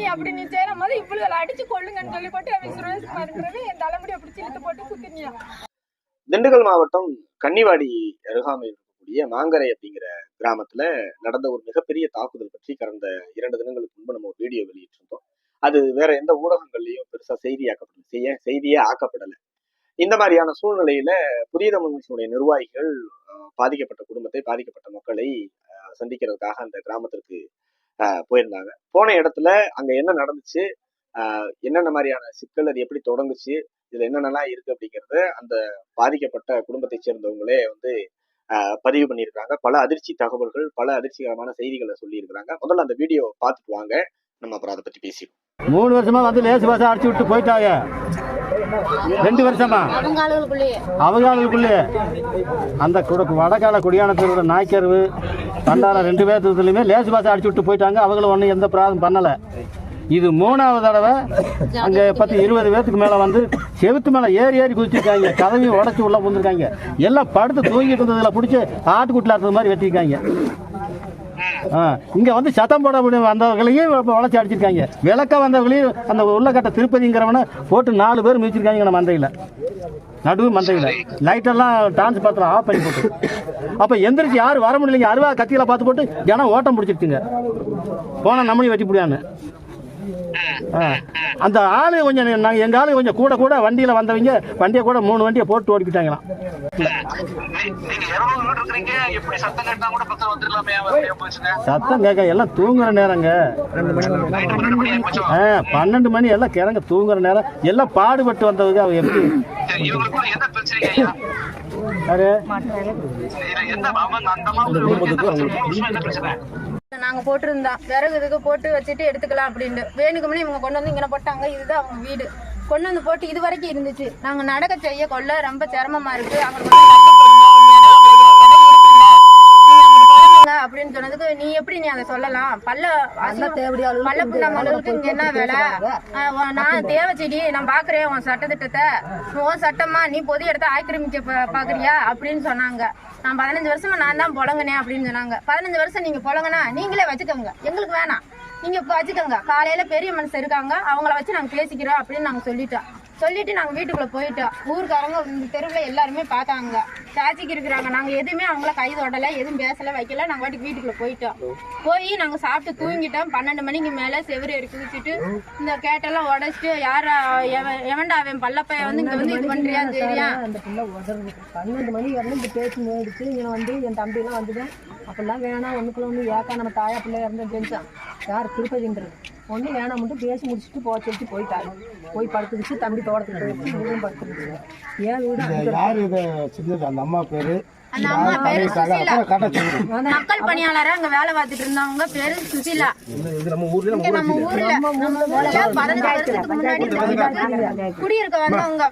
நீ அப்படி நீ செய்யற மாதிரி இவ்வளவு அடிச்சு கொள்ளுங்கன்னு சொல்லி போட்டு அவன் சுரேஷ்குமார்ங்கிறவன் என் தலைமுடியை பிடிச்சி இழுத்து போட்டு குத்தினியா? திண்டுக்கல் மாவட்டம் கன்னிவாடி அருகாமையில் இருக்கக்கூடிய மாங்கரை அப்படிங்கிற கிராமத்துல நடந்த ஒரு மிகப்பெரிய தாக்குதல் பற்றி கடந்த இரண்டு தினங்களுக்கு முன்பு நம்ம ஒரு வீடியோ வெளியிட்டிருந்தோம். அது வேற எந்த ஊடகங்கள்லயும் பெருசா செய்தியாக்கப்படல செய்ய செய்தியே ஆக்கப்படல. இந்த மாதிரியான சூழ்நிலையில புதிய தமிழ் கட்சியினுடைய நிர்வாகிகள் பாதிக்கப்பட்ட குடும்பத்தை பாதிக்கப்பட்ட மக்களை சந்திக்கிறதுக்காக அந்த கிராமத்திற்கு போயிருந்தாங்க. போன இடத்துல அங்கே என்ன நடந்துச்சு? என்னென்ன மாதிரியான சிக்கல் அது எப்படி தொடங்குச்சு? இதில் என்னென்னலாம் இருக்குது அப்படிங்கிறத அந்த பாதிக்கப்பட்ட குடும்பத்தை சேர்ந்தவங்களே வந்து பதிவு பண்ணியிருக்காங்க. பல அதிர்ச்சி தகவல்கள் பல அதிர்ச்சிகரமான செய்திகளை சொல்லியிருக்கிறாங்க. முதல்ல அந்த வீடியோ பார்த்துட்டு வாங்க. நம்ம அப்புறம் அதை பற்றி பேசிடுவோம். மூணு வருஷமா வந்து லேசு பாசம் அடிச்சு விட்டு போயிட்டாங்க. ரெண்டு வருஷமா? அவங்க ஆளுக்குள்ளே அந்த குட வடகால குடியானத்தோட நாய்க்கருவு பண்டார ரெண்டு பேர்த்துலையுமே லேசு பாசம் அடிச்சு விட்டு போயிட்டாங்க. அவங்களும் ஒன்றும் எந்த பிராதம் பண்ணலை. இது மூணாவது தடவை அங்கே பத்து இருபது பேர்த்துக்கு மேலே வந்து செவுத்து மேலே ஏறி ஏறி குதிச்சிருக்காங்க. கதவையும் உடச்சி உள்ள புந்துருக்காங்க எல்லாம் படுத்து தூங்கிட்டு இருந்ததில் பிடிச்சி ஆட்டுக்குட்டில் அறுத்தது மாதிரி வெட்டிருக்காங்க ஆ இங்கே வந்து சத்தம் போட முடியும் வந்தவங்களையும் வளர்ச்சி அடிச்சிருக்காங்க. விளக்க வந்தவங்களையும் அந்த உள்ளக்கட்ட திருப்பதிங்கிறவனை போட்டு நாலு பேர் மிதிச்சிருக்காங்க நம்ம மந்தையில். நடுவு மந்தையில். லைட்டெல்லாம் டான்ஸ் பாத்திரம் ஆஃப் பண்ணி போட்டு. அப்போ எந்திரிச்சு யாரும் வர முடியலைங்க. அருவா கத்தியில பார்த்து போட்டு ஜனம் ஓட்டம் பிடிச்சிருச்சுங்க. போனால் நம்மளையும் வெட்டி முடியான்னு அந்த ஆளு கொஞ்சம் நாங்கள் எங்கள் ஆளு கொஞ்சம் கூட கூட வண்டியில் வந்தவங்க வண்டியை கூட மூணு வண்டியை போட்டு ஓடிக்கிட்டாங்களாம். சத்தம் கேட்க எல்லாம் தூங்குற நேரங்க. ஆ பன்னெண்டு மணி எல்லாம் கிறங்க தூங்குற நேரம். எல்லாம் பாடுபட்டு வந்தவங்க அவங்க எப்படி? சரி, இவங்களுக்குள்ள என்ன நாங்க போட்டிருந்தோம் விறகு இதுக்கு போட்டு வச்சுட்டு எடுத்துக்கலாம் அப்படின்ட்டு. வேணுக்குமே இவங்க கொண்டு வந்து இங்கே போட்டாங்க. இதுதான் அவங்க வீடு. கொண்டு வந்து போட்டு இது வரைக்கும் இருந்துச்சு. நாங்க நடக்க செய்ய கொள்ள ரொம்ப சிரமமா இருக்கு. அங்க கொண்டு வந்து தள்ளி போடுங்க. உங்க இடம் அவ்வளவு இடம் இருக்குல்ல. நீங்க அப்படின்னு சொன்னதுக்கு நீ எப்படி நீ அதை சொல்லலாம்? பல்ல பல்ல புண்ணாமலுக்கு இங்க என்ன வேலை? நான் தேவை செடி நான் பாக்குறேன் உன் சட்டத்திட்டத்தை. உன் சட்டமா நீ பொது இடத்த ஆக்கிரமிக்க பாக்குறியா? அப்படின்னு சொன்னாங்க. நான் பதினஞ்சு வருஷமா நான் தான் புழங்கினேன் அப்படின்னு சொன்னாங்க. பதினஞ்சு வருஷம் நீங்க புழங்கினா நீங்களே வச்சுக்கோங்க. எங்களுக்கு வேணாம். நீங்க வச்சுக்கோங்க. காலையில பெரிய மனுஷன் இருக்காங்க. அவங்கள வச்சு நாங்க பேசிக்கிறோம் அப்படின்னு நாங்க சொல்லிட்டோம். சொல்லிட்டு நாங்க வீட்டுக்குள்ள போயிட்டோம். ஊருக்காரங்க தெருவுல எல்லாருமே பார்த்தாங்க. சாட்சிக்கு இருக்கிறாங்க. நாங்க எதுவுமே அவங்கள கை தொடல எதுவும் பேசல வைக்கல. நாங்க வாட்டுக்கு வீட்டுக்குள்ள போயிட்டோம். போய் நாங்க சாப்பிட்டு தூங்கிட்டோம். பன்னெண்டு மணிக்கு மேல செவரு எடுத்து வச்சுட்டு இந்த கேட்டெல்லாம் உடைச்சிட்டு யாரா எவன் எவன்டா அவன் பல்லப்பைய வந்து இங்க வந்து இது பண்றியான்னு தெரியா அந்த பிள்ளை உதறது பன்னெண்டு மணி வரலும் இந்த பேச்சு மேடிச்சு இங்கே வந்து என் தம்பிலாம் வந்துட்டேன் அப்பெல்லாம் வேணாம் ஒன்றுக்குள்ள ஒன்று ஏக்கா நம்ம தாயா பிள்ளை இறந்து தெரிஞ்சான். யார் திருப்பதின்றது? ஒன்றும் வேணாம் மட்டும் பேசி முடிச்சுட்டு போக சொல்லிட்டு போயிட்டாரு. போய் படுத்துக்கிச்சு தம்பி தோட்டத்துக்கு படுத்துக்கிச்சு ஏன் வீடு யாரு இதை செஞ்சது? அந்த அந்த அம்மா பேரு மக்கள் பணியாளரா அங்க வேலை பார்த்துட்டு இருந்தவங்க பேரு சுசீலா. நம்ம ஊர்ல நம்ம ஊர்ல நம்ம ஊர்ல பதினஞ்சு வருஷத்துக்கு முன்னாடி குடியிருக்க வந்தவங்க.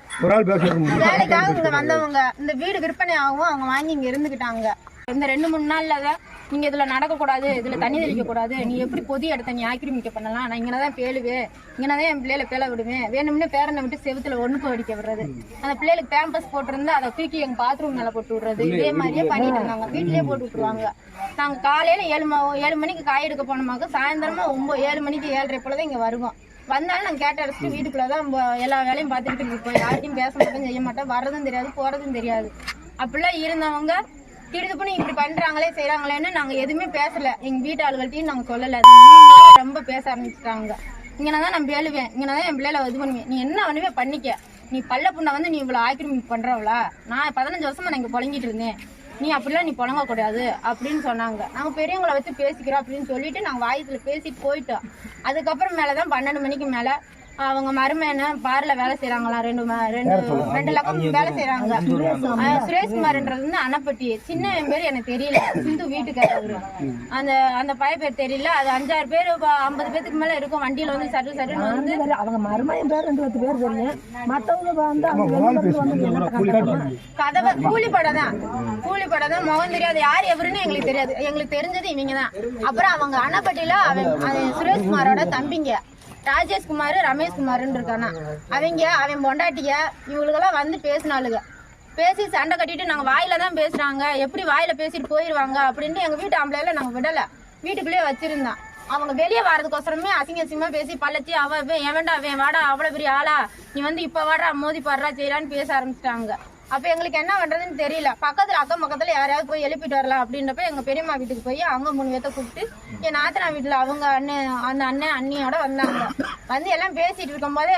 வேலைக்காக இங்க வந்தவங்க. இந்த வீடு விற்பனை ஆகும் அவங்க வாங்கி இங்க இருந்துகிட்டாங்க. இந்த ரெண்டு மூணு நாள்ல தான் நீங்க இதுல நடக்க கூடாது இதுல தண்ணி தெளிக்க கூடாது நீ எப்படி பொதி இடத்த நீ ஆக்கிரமிக்க பண்ணலாம்? நான் இங்கனதான் பேழுவேன் இங்கனதான் என் பிள்ளையில பேல விடுவேன் வேணும்னு பேரனை விட்டு செவுத்துல ஒண்ணுக்கு அடிக்க விடுறது. அந்த பிள்ளைகளுக்கு பேம்பஸ் போட்டிருந்தா அதை தூக்கி எங்க பாத்ரூம் மேல போட்டு விடுறது. இதே மாதிரியே பண்ணிட்டு இருந்தாங்க. வீட்லயே போட்டு விட்டுருவாங்க. நாங்க காலையில ஏழு ஏழு மணிக்கு காய் எடுக்க போனோமாக்க சாயந்தரமா ஒன்பது ஏழு மணிக்கு ஏழரை போலதான் இங்க வருவோம். வந்தாலும் நாங்கள் கேட்ட அடிச்சுட்டு வீட்டுக்குள்ளே தான் எல்லா வேலையும் பார்த்துக்கிட்டு இருப்போம் யார்கிட்டையும் பேச மாட்டோம் செய்ய மாட்டோம். வர்றதும் தெரியாது போகிறதும் தெரியாது. அப்படிலாம் இருந்தவங்க திருதுப்புன்னு இப்படி பண்ணுறாங்களே செய்கிறாங்களேன்னு நாங்கள் எதுவுமே பேசலை. எங்கள் வீட்டு ஆளுகள்ட்டையும் நாங்கள் சொல்லலை. ரொம்ப பேச ஆரம்பிச்சிட்டாங்க. இங்கே தான் நான் பேழுவேன் இங்கே தான் என் பிள்ளைல இது பண்ணுவேன். நீ என்ன வேணுமே பண்ணிக்க. நீ பல்ல புண்ணை வந்து நீ இவ்வளோ ஆக்கிரமிப்பு பண்ணுறவளா நான் பதினஞ்சு வருஷமா நான் இங்கே புழங்கிட்டு இருந்தேன். நீ அப்படிலாம் நீ புழங்கக்கூடாது அப்படின்னு சொன்னாங்க. நாங்கள் பெரியவங்களை வச்சு பேசிக்கிறோம் அப்படின்னு சொல்லிட்டு நாங்கள் வாயத்தில் பேசிட்டு போயிட்டோம். அதுக்கப்புறம் மேலே தான் பன்னெண்டு மணிக்கு மேலே அவங்க மருமேன பார்ல வேலை செய்யறாங்களாம் ரெண்டு ரெண்டு ரெண்டு லக்கம் வேலை செய்யறாங்க சுரேஷ்குமார்ன்றது வந்து அணைப்பட்டி. சின்ன என் பேர் எனக்கு தெரியல. சிந்து வீட்டுக்காரர். அந்த அந்த பய பேர் தெரியல. அது அஞ்சாறு பேர் ஐம்பது பேத்துக்கு மேல இருக்கும். வண்டியில வந்து சட்டு சட்டுன்னு வந்து அவங்க மருமையன் பேர் ரெண்டு பத்து பேர் தெரியும். மற்றவங்க வந்து? கதவை கூலி படை தான். கூலி படை தான். முகம் தெரியாது. யார் எவருன்னு எங்களுக்கு தெரியாது. எங்களுக்கு தெரிஞ்சது இவங்க தான். அப்புறம் அவங்க அணைப்பட்டியில அவன் சுரேஷ்குமாரோட தம்பிங்க. ராஜேஷ்குமார் ரமேஷ்குமார்னு இருக்கானா? அவங்க அவன் பொண்டாட்டிய இவங்களுக்கெல்லாம் வந்து பேசினாளுங்க. பேசி சண்டை கட்டிட்டு நாங்கள் வாயில தான் பேசுகிறாங்க எப்படி வாயில பேசிட்டு போயிடுவாங்க அப்படின்ட்டு எங்கள் வீட்டு ஆம்பளையில நாங்கள் விடலை. வீட்டுக்குள்ளேயே வச்சுருந்தான் அவங்க வெளியே வர்றதுக்கோசரமே அசிங்க அசிங்கமாக பேசி பள்ளச்சி அவ இவன் எவன்டா அவன் வாடா அவ்வளோ பெரிய ஆளா? நீ வந்து இப்போ வாடா மோதி பாடுறா செய்யறான்னு பேச ஆரம்பிச்சிட்டாங்க. அப்ப எங்களுக்கு என்ன பண்றதுன்னு தெரியல. பக்கத்துல அக்கம் பக்கத்துல யாரையாவது போய் எழுப்பிட்டு வரலாம் அப்படின்றப்ப எங்க பெரியம்மா வீட்டுக்கு போய் அவங்க மூணு பேத்த கூப்பிட்டு என் நாத்தனா வீட்டுல அவங்க அண்ணன் அந்த அண்ணன் அண்ணியோட வந்தாங்க. வந்து எல்லாம் பேசிட்டு இருக்கும்போது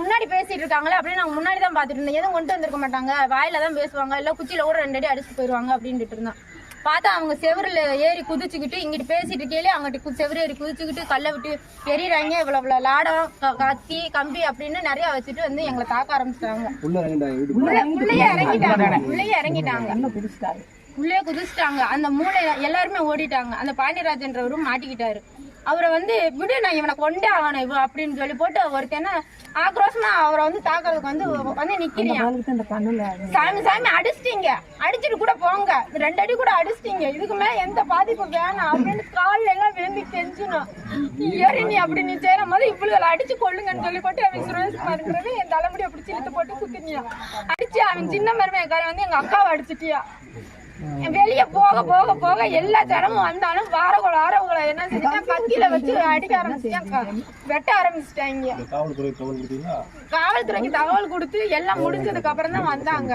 முன்னாடி பேசிட்டு இருக்காங்களே அப்படின்னு நாங்க முன்னாடி தான் பாத்துட்டு இருந்தோம். எதுவும் கொண்டு வந்திருக்க மாட்டாங்க. வாயில தான் பேசுவாங்க. இல்லை குச்சியில கூட ரெண்டு அடி அடிச்சுட்டு போயிருவாங்க அப்படின்ட்டு இருந்தோம். பார்த்தா அவங்க செவருல ஏறி குதிச்சுக்கிட்டு இங்கிட்டு பேசிட்டு கேளு அங்கிட்டு செவுரு ஏறி குதிச்சுக்கிட்டு கல்லை விட்டு எறிறாங்க இவ்வளவு இவ்வளவு லாடம் கத்தி கம்பி அப்படின்னு நிறைய வச்சுட்டு வந்து எங்களை தாக்க ஆரம்பிச்சிட்டாங்க. உள்ளே இறங்கிட்டாங்க. உள்ளே இறங்கிட்டாங்க. உள்ளே குதிச்சிட்டாங்க. அந்த மூளையில எல்லாருமே ஓடிட்டாங்க. அந்த பாண்டியராஜன்றவரும் மாட்டிக்கிட்டாரு. அவரை வந்து விடு நான் இவனை கொண்டே ஆகணும் இவ அப்படின்னு சொல்லி போட்டு ஒருத்தன ஆக்ரோஷமா அவரை வந்து தாக்குறதுக்கு வந்து வந்து கண்ணுல சாமி சாமி அடிச்சிட்டீங்க. அடிச்சிட்டு கூட போங்க. ரெண்டு அடி கூட அடிச்சிட்டீங்க. இதுக்கு மேல எந்த பாதிப்பு வேணாம். அப்படின்னு கால்ல எல்லாம் கெஞ்சணும் நீ ஏறி நீ அப்படி நீ செய்யற போது இவ்வளவு அடிச்சு கொள்ளுங்கன்னு சொல்லி போட்டு அவன் சுரேஷ்குமார்ங்கிறவன் என் தலைமுடி அப்படி இழுத்து போட்டு குத்துனியா. அடிச்சு அவன் சின்ன மருமையக்காரன் வந்து எங்க அக்காவை அடிச்சிட்டியா. வெளிய போக போக போக எல்லா ஜனமும் வந்தாலும் வாரகுல வாரகுல என்ன செஞ்சுட்டா கத்தியில வச்சு அடிக்க ஆரம்பிச்சிட்டாங்க. வெட்ட ஆரம்பிச்சிட்டாங்க. காவல்துறைக்கு தகவல் கொடுத்து எல்லாம் முடிஞ்சதுக்கு அப்புறம் தான் வந்தாங்க.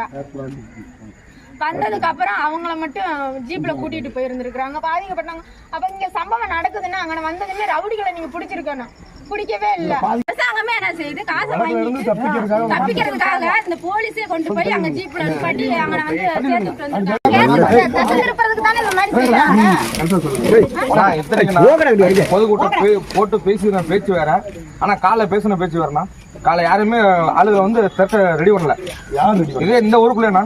வந்ததுக்கு அப்புறம் அவங்கள மட்டும் ஜீப்ல கூட்டிட்டு போயிருந்திருக்காங்க பாதிக்கப்பட்டாங்க அப்ப இங்க சம்பவம் நடக்குதுன்னா அங்க வந்ததுமே ரவுடிகளை நீங்க பிடிச்சிருக்கணும். பிடிக்கவே இல்ல. அரசாங்கமே என்ன செய்யுது? காசை வாங்கிட்டு தப்பிக்கிறதுக்காக இந்த போலீஸே கொண்டு போய் அங்க ஜீப்ல நிப்பாட்டி அங்க வந்து போட்டு பேசின பேச்சு வேற. ஆனா காலைல பேசின பேச்சு வேறனா காலை யாருமே ஆளுங்க வந்து திரட்ட ரெடி பண்ணல. இதே இந்த ஊருக்குள்ளேனா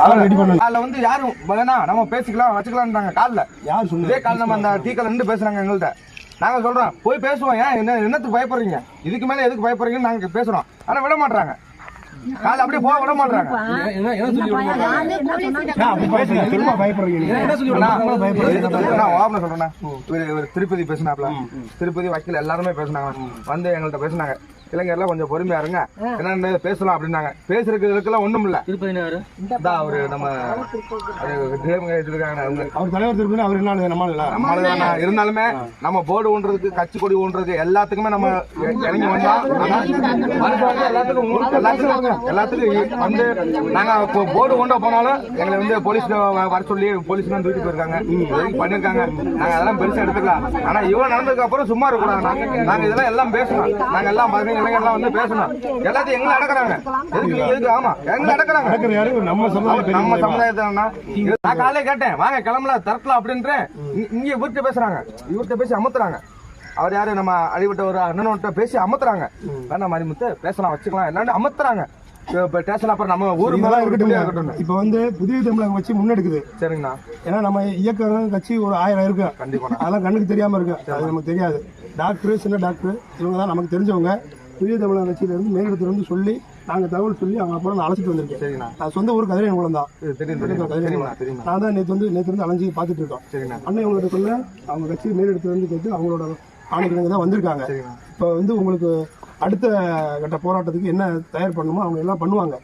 யாரும் ரெடி பண்ணல? காலைல வந்து யாரும் வேணா நம்ம பேசிக்கலாம் வச்சுக்கலாம்ன்றாங்க. காலைல. யார் சொல்லு இதே காலைல நம்ம அந்த டீ கல்ல நின்று பேசுறாங்க எங்கள்கிட்ட நாங்க சொல்றோம் போய் பேசுவோம் ஏன்? என்ன என்னத்துக்கு பயப்படுறீங்க? இதுக்கு மேல எதுக்கு பயப்படுறீங்கன்னு நாங்க பேசுறோம். ஆனா விட மாட்டாங்க காலைல அப்படியே போக விட மாட்டாங்க திருப்பதி பேசினாப்ல. திருப்பதி வக்கீல் எல்லாருமே பேசினாங்க. வந்து எங்கள்கிட்ட பேசினாங்க. இளைஞர்லாம் கொஞ்சம் பொறுமையா இருங்க. என்னன்னு பேசலாம் அப்படின்னாங்க. பேசுறதுக்கெல்லாம் ஒண்ணும் இல்ல. இதான் அவரு நம்ம அது DM இருக்காங்க அவங்க. அவர் தலைவர் திருப்பி அவர் என்ன நம்ம இருந்தாலுமே நம்ம போர்டு ஊன்றதுக்கு கட்சி கொடி ஊன்றதுக்கு எல்லாத்துக்குமே நம்ம இறங்கி வந்தா எல்லாத்துக்கும் எல்லாத்துக்கும் எல்லாத்துக்கும் வந்து நாங்க இப்போ போர்டு ஊண்ட போனாலும் எங்களை வந்து போலீஸ் வர சொல்லி போலீஸ் வந்து தூக்கிட்டு போயிருக்காங்க. பண்ணிருக்காங்க நாங்க அதெல்லாம் பெருசா எடுத்துக்கலாம். ஆனா இவ்வளவு நடந்ததுக்கு அப்புறம் சும்மா இருக்க கூடாது நாங்க நாங்க இதெல்லாம் எல்லாம் பேசணும். நாங்க எல்லாம் பதினஞ்சு இளைஞர்லாம் வந்து பேசணும். எல்லாத்தையும் எங்களை அடக்குறாங்க. எதுக்கு எதுக்கு? ஆமா எங்களை அடக்குறாங்க. நம்ம சமுதாயம் நம்ம சமுதாயத்தானா நான் காலையில கேட்டேன் வாங்க கிளம்பல தரக்கலாம் அப்படின்றேன் இங்க- இவர்கிட்ட பேசுறாங்க. இவர்கிட்ட பேசி அமர்த்துறாங்க அவர் யாரு? நம்ம அடிவிட்ட ஒரு அண்ணன்கிட்ட பேசி அமர்த்துறாங்க மரிமுத்து பேசலாம் வச்சுக்கலாம். எல்லாரும் அமர்த்துறாங்க இப்ப ஸ்டேஷன் அப்புறம் நம்ம ஊரு மேல இருக்கட்டும் இப்ப வந்து புதிய தமிழகம் வச்சு முன்னெடுக்குது. சரிங்கண்ணா. ஏன்னா நம்ம இயக்கம் கட்சி ஒரு ஆயிரம் இருக்கு. கண்டிப்பா அதெல்லாம் கண்ணுக்கு தெரியாம இருக்கு. அது நமக்கு தெரியாது. டாக்டர் சின்ன டாக்டர் இவங்க தான் நமக்கு தெரிஞ்சவங்க. புதிய தமிழக கட்சியில இருந்து மேலிடத்துல இருந்து சொல்லி நாங்க தகவல் சொல்லி அவங்க அப்புறம் நான் அழைச்சிட்டு வந்திருக்கேன். சரிங்கண்ணா. நான் சொந்த ஊர் கதிரை குளம் தான் நான் தான் நேற்று வந்து நேற்று வந்து அலைஞ்சி பார்த்துட்டு இருக்கோம். சரிங்கண்ணா. அண்ணன் இவங்கள்ட்ட சொல்ல அவங்க கட்சி மேலிடத்துல இருந்து கேட்டு அவங்களோட ஆணைக்கிழங்கு தான் வந்திருக்காங்க. இப்போ வந்து உங்களுக்கு அடுத்த கட்ட போராட்டத்துக்கு என்ன தயார் பண்ணணுமோ அவங்க எல்லாம் பண்ணுவாங்க.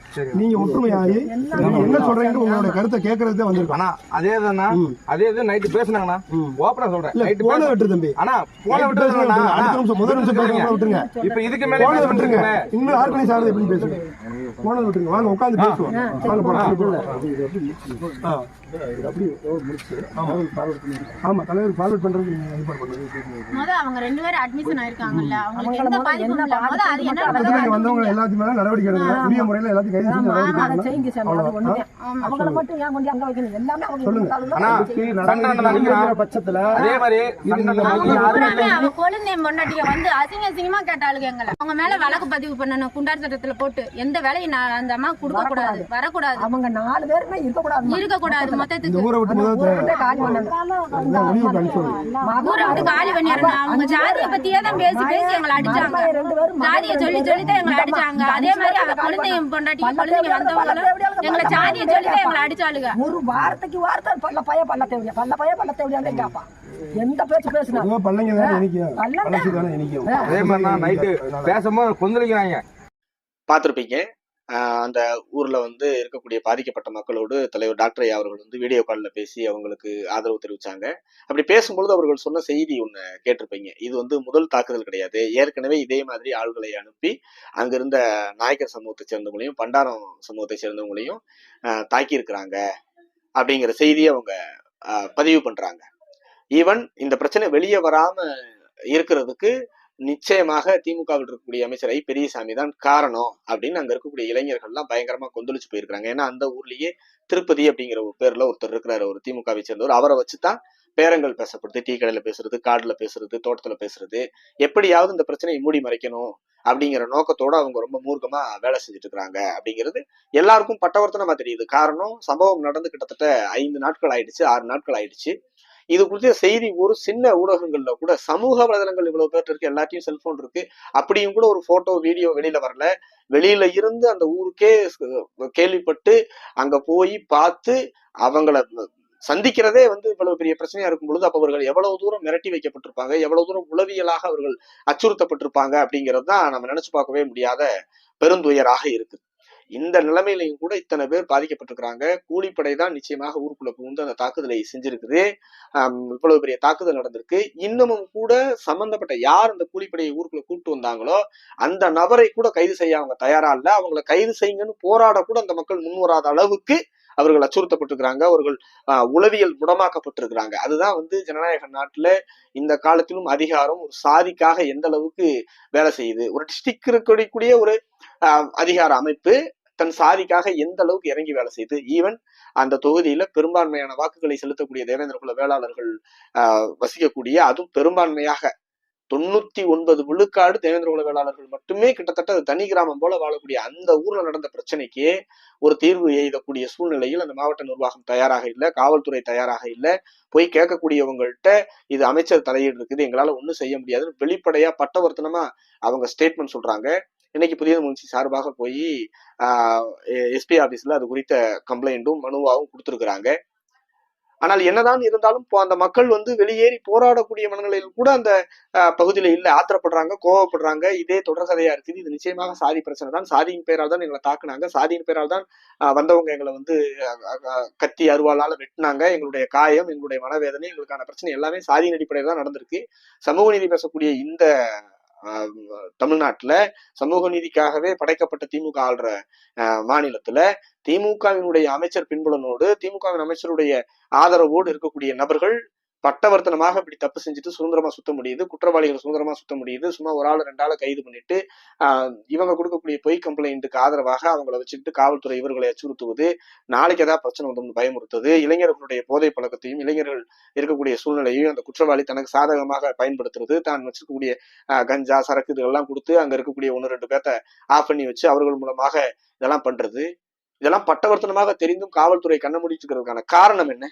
நீங்க ஒற்றுமையாகி என்ன சொல்றீங்கன்னு உங்களோட கருத்தை கேட்கறதே வந்திருக்கோம் ஆனா அதே தானா அதே இது நைட்டு பேசுனாங்கண்ணா. ஓப்பனா சொல்றேன். நைட்டு போன விட்டு தம்பி. ஆனா போன விட்டு விட்டுருங்க. அடுத்த நிமிஷம் முதல் நிமிஷம் பேசுறத விட்டுருங்க. இப்ப இதுக்கு மேல போனதை பேச விட்டுருங்க. விட்டுருங்க இன்னும் ஆர்கனைஸ் ஆகுது எப்படின்னு பேசுங்க போனதை விட்டுருங்க வாங்க உட்காந்து பேசுவோம். வாங்க போலாம். ஆ. இது அப்படி முடிச்சு? ஆமா. தலைவர் ஃபார்வர்ட் பண்றதுக்கு நீங்க ஏற்பாடு பண்ணுங்க முத அவங்க ரெண்டு பேரும் அட்மிஷன் ஆயிருக்காங்கல்ல அவங்களுக்கு எந்த பாதிப்பும் இல்ல. முத அது என்ன பக்கத்துல வந்தவங்க எல்லாத்தையும் மேல நடவடிக்கை எடுக்கணும். உரிய முறையில எல்லாத்தையும் கைது செஞ்சு நடவடிக்கை செய்யுங்க அது அவங்கள மட்டும் ஏன் கொண்டு அங்க வைக்கணும். எல்லாமே அவங்க ஆனா நடக்கிற பட்சத்துல அதே மாதிரி சண்டை நடக்கிற யாருமே பூராமே அவ கொழுந்தே பொண்டாட்டிய வந்து அசிங்க அசிங்கமா கேட்டாளுங்க எங்களை. அவங்க மேல வழக்கு பதிவு பண்ணணும் குண்டார் சட்டத்துல போட்டு எந்த வேலையும் நான் அந்த அம்மா கொடுக்க கூடாது. வரக்கூடாது. அவங்க நாலு பேருமே இருக்கக்கூடாது. இருக்க கூடாது இந்த மொத்தத்துக்கு ஊரை விட்டு காலி ஊரை விட்டு பண்ணிடணும் அவங்க ஜாதியை பத்தியே தான் பேசி பேசி எங்களை அடிச்சாங்க. ரெண்டு பேரும் ஜாதியை சொல்லி சொல்லி தான் எங்களை அடிச்சாங்க. அதே மாதிரி அவ குழந்தையும் பொண்டாட்டி குழந்தைங்க வந்தவங்களும் எங்களை ஜாதியை சொல்லி தான் எங்களை அடிச்சாளுங்க. ஒரு வாரத்துக்கு வார்த்தை பல்ல பைய பல்ல தேவையா? பல்ல பைய பல்ல தேவையா கேட்பான். எந்த பேச்சு பேசுனா? தானே அதே மாதிரி நைட்டு பேசும்போது கொந்தளிக்கிறாங்க. பார்த்துருப்பீங்க. அந்த ஊரில் வந்து இருக்கக்கூடிய பாதிக்கப்பட்ட மக்களோடு தலைவர் டாக்டர் ஐயா அவர்கள் வந்து வீடியோ காலில் பேசி அவங்களுக்கு ஆதரவு தெரிவித்தாங்க அப்படி பேசும்பொழுது அவர்கள் சொன்ன செய்தி ஒன்று கேட்டிருப்பீங்க. இது வந்து முதல் தாக்குதல் கிடையாது. ஏற்கனவே இதே மாதிரி ஆள்களை அனுப்பி அங்கிருந்த நாயக்கர் சமூகத்தை சேர்ந்தவங்களையும் பண்டாரம் சமூகத்தை சேர்ந்தவங்களையும் தாக்கியிருக்கிறாங்க அப்படிங்கிற செய்தியை அவங்க பதிவு பண்ணுறாங்க ஈவன் இந்த பிரச்சனை வெளியே வராமல் இருக்கிறதுக்கு நிச்சயமாக திமுகவில் இருக்கக்கூடிய அமைச்சர் ஐ பெரியசாமி தான் காரணம் அப்படின்னு அங்க இருக்கக்கூடிய இளைஞர்கள்லாம் பயங்கரமா கொந்தளிச்சு போயிருக்காங்க ஏன்னா அந்த ஊர்லயே திருப்பதி அப்படிங்கிற ஒரு பேர்ல ஒருத்தர் இருக்கிறாரு. ஒரு திமுகவை சேர்ந்தவர். அவரை வச்சுதான் பேரங்கள் பேசப்படுது. டீ கடையில பேசுறது காடுல பேசுறது தோட்டத்துல பேசுறது. எப்படியாவது இந்த பிரச்சனையை மூடி மறைக்கணும் அப்படிங்கிற நோக்கத்தோட அவங்க ரொம்ப மூர்க்கமா வேலை செஞ்சுட்டு இருக்கிறாங்க அப்படிங்கிறது எல்லாருக்கும் பட்டவர்த்தனமா தெரியுது. காரணம் சம்பவம் நடந்து கிட்டத்தட்ட ஐந்து நாட்கள் ஆயிடுச்சு ஆறு நாட்கள் ஆயிடுச்சு. இது குறித்த செய்தி ஒரு சின்ன ஊடகங்கள்ல கூட சமூக வலைதளங்கள் இவ்வளவு பேர் இருக்கு எல்லாத்தையும் செல்போன் இருக்கு. அப்படியும் கூட ஒரு போட்டோ வீடியோ வெளியில வரல. வெளியில இருந்து அந்த ஊருக்கே கேள்விப்பட்டு அங்க போய் பார்த்து அவங்கள சந்திக்கிறதே வந்து இவ்வளவு பெரிய பிரச்சனையா இருக்கும் பொழுது அப்ப அவர்கள் எவ்வளவு தூரம் மிரட்டி வைக்கப்பட்டிருப்பாங்க எவ்வளவு தூரம் உளவியலாக அவர்கள் அச்சுறுத்தப்பட்டிருப்பாங்க அப்படிங்கிறது தான் நம்ம நினைச்சு பார்க்கவே முடியாத பெருந்துயராக இருக்குது இந்த நிலைமையிலையும் கூட இத்தனை பேர் பாதிக்கப்பட்டிருக்கிறாங்க. கூலிப்படை தான் நிச்சயமாக ஊருக்குள்ள புகுந்து அந்த தாக்குதலை செஞ்சிருக்குது. இவ்வளவு பெரிய தாக்குதல் நடந்திருக்கு. இன்னமும் கூட சம்பந்தப்பட்ட யார் அந்த கூலிப்படையை ஊருக்குள்ள கூப்பிட்டு வந்தாங்களோ அந்த நபரை கூட கைது செய்ய அவங்க தயாரா இல்லை. அவங்கள கைது செய்யுங்கன்னு போராட கூட அந்த மக்கள் முன்வராத அளவுக்கு அவர்கள் அச்சுறுத்தப்பட்டிருக்கிறாங்க. அவர்கள் உளவியல் முடமாக்கப்பட்டிருக்கிறாங்க அதுதான் வந்து ஜனநாயக நாட்டுல இந்த காலத்திலும் அதிகாரம் ஒரு சாதிக்காக எந்த அளவுக்கு வேலை செய்யுது. ஒரு டிஸ்ட்ரிக்ட் இருக்கக்கூடிய ஒரு அதிகார அமைப்பு தன் சாதிக்காக எந்த அளவுக்கு இறங்கி வேலை செய்து ஈவன் அந்த தொகுதியில பெரும்பான்மையான வாக்குகளை செலுத்தக்கூடிய தேவேந்திர குல வேளாளர்கள் வசிக்கக்கூடிய அதுவும் பெரும்பான்மையாக தொண்ணூத்தி ஒன்பது விழுக்காடு தேவேந்திர குல வேளாளர்கள் மட்டுமே கிட்டத்தட்ட அது தனி கிராமம் போல வாழக்கூடிய அந்த ஊர்ல நடந்த பிரச்சனைக்கு ஒரு தீர்வு எய்தக்கூடிய சூழ்நிலையில் அந்த மாவட்ட நிர்வாகம் தயாராக இல்லை காவல்துறை தயாராக இல்லை. போய் கேட்கக்கூடியவங்கள்ட்ட இது அமைச்சர் தலையீடு இருக்குது எங்களால ஒண்ணும் செய்ய முடியாதுன்னு வெளிப்படையா பட்டவர்த்தனமா அவங்க ஸ்டேட்மெண்ட் சொல்றாங்க. இன்னைக்கு புதிய முன்சி சார்பாக போய் எஸ்பி ஆபீஸ்ல அது குறித்த கம்ப்ளைண்ட்டும் மனுவாகவும் கொடுத்துருக்குறாங்க. ஆனால் என்னதான் இருந்தாலும் இப்போ அந்த மக்கள் வந்து வெளியேறி போராடக்கூடிய மனநிலையில் கூட அந்த பகுதியில் பகுதியில ஆத்திரப்படுறாங்க கோவப்படுறாங்க. இதே தொடர்கதையா இருக்குது. இது நிச்சயமாக சாதி பிரச்சனை தான். சாதியின் பெயரால் தான் எங்களை தாக்குனாங்க. சாதியின் பெயரால் தான் வந்தவங்க எங்களை வந்து கத்தி அருவாளால வெட்டினாங்க. எங்களுடைய காயம் எங்களுடைய மனவேதனை எங்களுக்கான பிரச்சனை எல்லாமே சாதியின் அடிப்படையில் தான் நடந்திருக்கு. சமூக நீதி பேசக்கூடிய இந்த தமிழ்நாட்டுல சமூக நீதிக்காகவே படைக்கப்பட்ட திமுக ஆள்ற ஆஹ், மாநிலத்துல திமுகவினுடைய அமைச்சர் பின்புலனோடு திமுகவின் அமைச்சருடைய ஆதரவோடு இருக்கக்கூடிய நபர்கள் பட்டவர்த்தனமாக இப்படி தப்பு செஞ்சுட்டு சுதந்திரமா சுத்த முடியுது குற்றவாளிகள் சுதந்திரமா சுத்த முடியுது. சும்மா ஒரு ஆள் ரெண்டு ஆளை கைது பண்ணிட்டு இவங்க கொடுக்கக்கூடிய பொய் கம்ப்ளைண்ட்டுக்கு ஆதரவாக அவங்கள வச்சுக்கிட்டு காவல்துறை இவர்களை அச்சுறுத்துவது நாளைக்கு ஏதாவது பிரச்சனை வந்து பயமுறுத்துவது இளைஞர்களுடைய போதை பழக்கத்தையும் இளைஞர்கள் இருக்கக்கூடிய சூழ்நிலையும் அந்த குற்றவாளி தனக்கு சாதகமாக பயன்படுத்துறது தான் வச்சிருக்கக்கூடிய கஞ்சா சரக்கு இதெல்லாம் கொடுத்து அங்க இருக்கக்கூடிய ஒன்று ரெண்டு பேர்த்த ஆஃப் பண்ணி வச்சு அவர்கள் மூலமாக இதெல்லாம் பண்றது. இதெல்லாம் பட்டவர்த்தனமாக தெரிந்தும் காவல்துறை கண்ண முடிச்சுக்கிறதுக்கான காரணம் என்ன?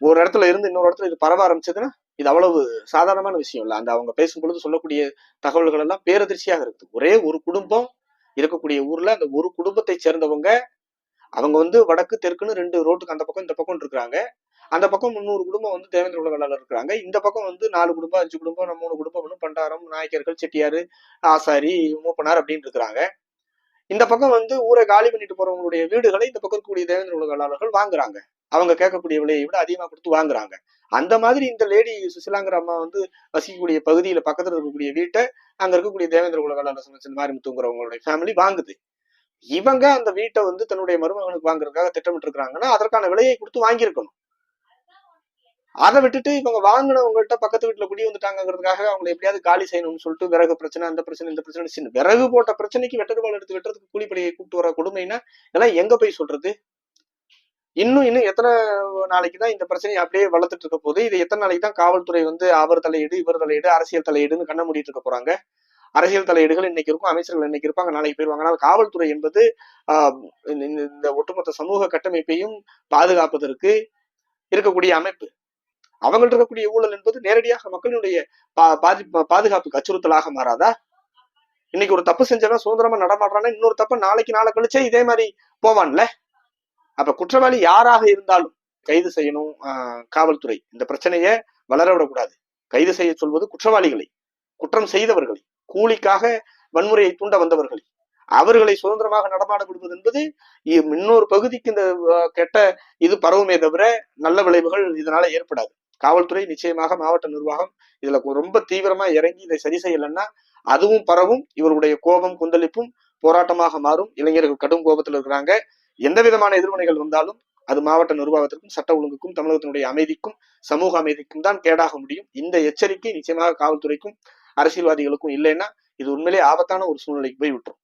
ஒரு இடத்துல இருந்து இன்னொரு இடத்துல இது பரவ ஆரம்பிச்சதுன்னா இது அவ்வளவு சாதாரணமான விஷயம் இல்லை. அந்த அவங்க பேசும் பொழுது சொல்லக்கூடிய தகவல்கள் எல்லாம் பேரதிர்ச்சியாக இருக்குது. ஒரே ஒரு குடும்பம் இருக்கக்கூடிய ஊர்ல அந்த ஒரு குடும்பத்தை சேர்ந்தவங்க அவங்க வந்து வடக்கு தெற்குன்னு ரெண்டு ரோட்டுக்கு அந்த பக்கம் இந்த பக்கம் இருக்கிறாங்க. அந்த பக்கம் முந்நூறு குடும்பம் வந்து தேவேந்திர உலகளால் இருக்கிறாங்க. இந்த பக்கம் வந்து நாலு குடும்பம் அஞ்சு குடும்பம் மூணு குடும்பம் பண்டாரம் நாயக்கர்கள் செட்டியார் ஆசாரி மூப்பனார் அப்படின்னு இருக்கிறாங்க. இந்த பக்கம் வந்து ஊரை காலி பண்ணிட்டு போறவங்களுடைய வீடுகளை இந்த பக்கம் இருக்கக்கூடிய தேவேந்திர உலகாளர்கள் வாங்குறாங்க. அவங்க கேட்கக்கூடிய விலையை விட அதிகமா கொடுத்து வாங்குறாங்க. அந்த மாதிரி இந்த லேடி சுசிலாங்கிற அம்மா வந்து வசிக்கக்கூடிய பகுதியில பக்கத்துல இருக்கக்கூடிய வீட்டை அங்க இருக்கக்கூடிய தேவேந்திர உலகாளர் வேளாளர் மாதிரி மாரிமுத்துங்கிறவங்களுடைய ஃபேமிலி வாங்குது. இவங்க அந்த வீட்டை வந்து தன்னுடைய மருமகனுக்கு வாங்குறதுக்காக திட்டமிட்டு இருக்கிறாங்கன்னா அதற்கான விலையை கொடுத்து வாங்கியிருக்கணும். அதை விட்டுட்டு இவங்க வாங்கினவங்கள்ட்ட பக்கத்து வீட்டுல குடி வந்துட்டாங்கிறதுக்காக அவங்களை எப்படியாவது காலி செய்யணும்னு சொல்லிட்டு விறகு பிரச்சனை அந்த பிரச்சனை இந்த பிரச்சனை சின்ன விறகு போட்ட பிரச்சனைக்கு வெட்டருவாள் எடுத்து வெட்டுறதுக்கு கூலிப்படையை கூப்பிட்டு வர கொடுமைன்னா இதெல்லாம் எங்க போய் சொல்றது? இன்னும் இன்னும் எத்தனை நாளைக்கு தான் இந்த பிரச்சனையை அப்படியே வளர்த்துட்டு இருக்க போது இது எத்தனை நாளைக்கு தான் காவல்துறை வந்து அவர் தலையீடு இவர் தலையீடு அரசியல் தலையீடுன்னு கண்ண மூடிட்டு இருக்க போறாங்க? அரசியல் தலையீடுகள் இன்னைக்கு இருக்கும் அமைச்சர்கள் இன்னைக்கு இருப்பாங்க நாளைக்கு போயிருவாங்க. ஆனால் காவல்துறை என்பது இந்த- இந்த- இந்த ஒட்டுமொத்த சமூக கட்டமைப்பையும் பாதுகாப்பதற்கு இருக்கக்கூடிய அமைப்பு. அவங்கள்ட்ட இருக்கக்கூடிய ஊழல் என்பது நேரடியாக மக்களுடைய பா- பாதி பாதுகாப்புக்கு அச்சுறுத்தலாக மாறாதா? இன்னைக்கு ஒரு தப்பு செஞ்சவன் சுதந்திரமா நடமாடுறான்னா இன்னொரு தப்பு நாளைக்கு நாளை கழிச்சே இதே மாதிரி போவான்ல? அப்ப குற்றவாளி யாராக இருந்தாலும் கைது செய்யணும் காவல்துறை. இந்த பிரச்சனையை வளர விடக்கூடாது. கைது செய்ய சொல்வது குற்றவாளிகளை குற்றம் செய்தவர்களை கூலிக்காக வன்முறையை தூண்ட வந்தவர்களை. அவர்களை சுதந்திரமாக நடமாட விடுவது என்பது இ- இன்னொரு பகுதிக்கு இந்த கெட்ட இது பரவுமே தவிர நல்ல விளைவுகள் இதனால ஏற்படாது. காவல்துறை நிச்சயமாக மாவட்ட நிர்வாகம் இதுல ரொம்ப தீவிரமா இறங்கி இதை சரி செய்யலைன்னா அதுவும் பரவும் இவருடைய கோபம் கொந்தளிப்பும் போராட்டமாக மாறும். இளைஞர்கள் கடும் கோபத்தில் இருக்கிறாங்க. எந்த விதமான எதிர்வினைகள் வந்தாலும் அது மாவட்ட நிர்வாகத்திற்கும் சட்ட ஒழுங்குக்கும் தமிழகத்தினுடைய அமைதிக்கும் சமூக அமைதிக்கும் தான் கேடாக முடியும். இந்த எச்சரிக்கை நிச்சயமாக காவல்துறைக்கும் அரசியல்வாதிகளுக்கும் இல்லைன்னா இது உண்மையிலே ஆபத்தான ஒரு சூழ்நிலைக்கு போய் விட்டுரும்